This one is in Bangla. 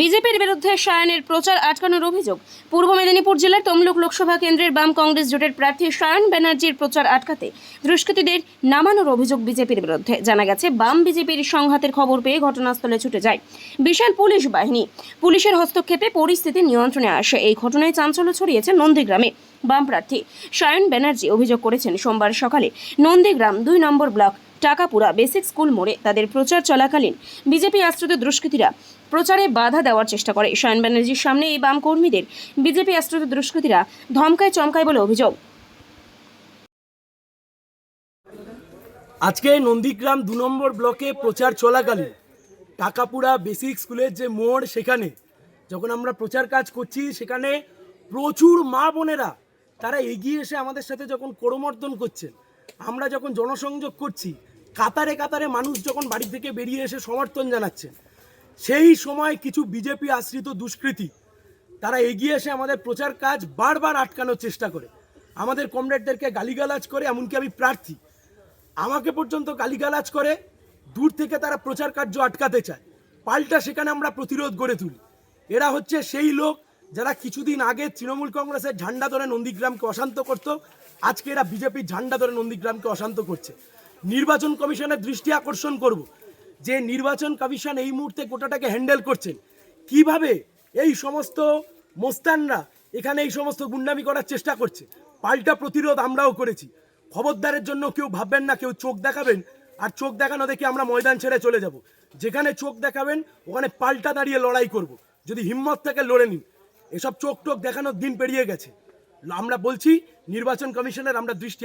বিজেপির বিরুদ্ধে সায়নের প্রচার আটকানোর অভিযোগ। পূর্ব মেদিনীপুর জেলার তমলুক লোকসভা কেন্দ্রের বাম কংগ্রেস জোটের প্রার্থী সায়ন ব্যানার্জির প্রচার আটকাতে দুষ্কৃতীদের নামানোর অভিযোগ বিজেপির বিরুদ্ধে। জানা গেছে, বাম বিজেপির সংঘাতের খবর পেয়ে ঘটনাস্থলে ছুটে যায় বিশাল পুলিশ বাহিনী। পুলিশের হস্তক্ষেপে পরিস্থিতি নিয়ন্ত্রণে আসে। এই ঘটনায় চাঞ্চল্য ছড়িয়েছে নন্দীগ্রামে বাম প্রার্থী। সায়ন ব্যানার্জি অভিযোগ করেছেন, সোমবার সকালে নন্দীগ্রাম দুই নম্বর ব্লক টাকাপুরা বেসিক স্কুল মোড়ে তাদের প্রচার চলাকালীন বিজেপি আশ্রিত দুষ্কৃতীরা প্রচারে বাধা দেওয়ার চেষ্টা করে। সায়ন ব্যানার্জির সামনে এই বাম কর্মীদের বিজেপি আশ্রিত দুষ্কৃতীরা ধমকায় চমকায় বলে অভিযোগ। আজকে নন্দীগ্রাম দু নম্বর ব্লকে প্রচার চলাকালীন টাকাপুরা বেসিক স্কুলের যে মোড় সেখানে যখন আমরা প্রচার কাজ করছি, সেখানে প্রচুর মা বোনেরা তারা এগিয়ে এসে আমাদের সাথে যখন করমর্দন করছেন আমরা যখন জনসংযোগ করছি, কাতারে কাতারে মানুষ যখন বাড়ি থেকে বেরিয়ে এসে সমর্থন জানাচ্ছেন সেই সময় কিছু বিজেপি আশ্রিত দুষ্কৃতী, তারা এগিয়ে এসে আমাদের প্রচার কাজ বারবার আটকানোর চেষ্টা করে। আমাদের কমরেডদেরকে গালিগালাজ করে, এমনকি আমি প্রার্থী। আমাকে পর্যন্ত গালিগালাজ করে, দূর থেকে তারা প্রচার কার্য আটকাতে চায়। পাল্টা সেখানে আমরা প্রতিরোধ গড়ে তুলি। এরা হচ্ছে সেই লোক যারা কিছুদিন আগে তৃণমূল কংগ্রেসের ঝান্ডা ধরে নন্দীগ্রামকে অশান্ত করত আজকে এরা বিজেপির ঝান্ডা ধরে নন্দীগ্রামকে অশান্ত করছে। নির্বাচন কমিশনের দৃষ্টি আকর্ষণ করব। যে নির্বাচন কমিশন এই মুহূর্তে গোটাটাকে হ্যান্ডেল করছেন, কীভাবে এই সমস্ত মোস্তানরা এখানে এই সমস্ত গুন্ডামি করার চেষ্টা করছে? পাল্টা প্রতিরোধ আমরাও করেছি। খবরদারের জন্য কেউ ভাববেন না, কেউ চোখ দেখাবেন, আর চোখ দেখানো দেখে আমরা ময়দান ছেড়ে চলে যাব। যেখানে চোখ দেখাবেন, ওখানে পাল্টা দাঁড়িয়ে লড়াই করব। যদি হিম্মত থেকে লড়ে নিন। এসব চোখ টোক দেখানোর দিন পেরিয়ে গেছে। আমরা বলছি নির্বাচন কমিশনের আমরা দৃষ্টি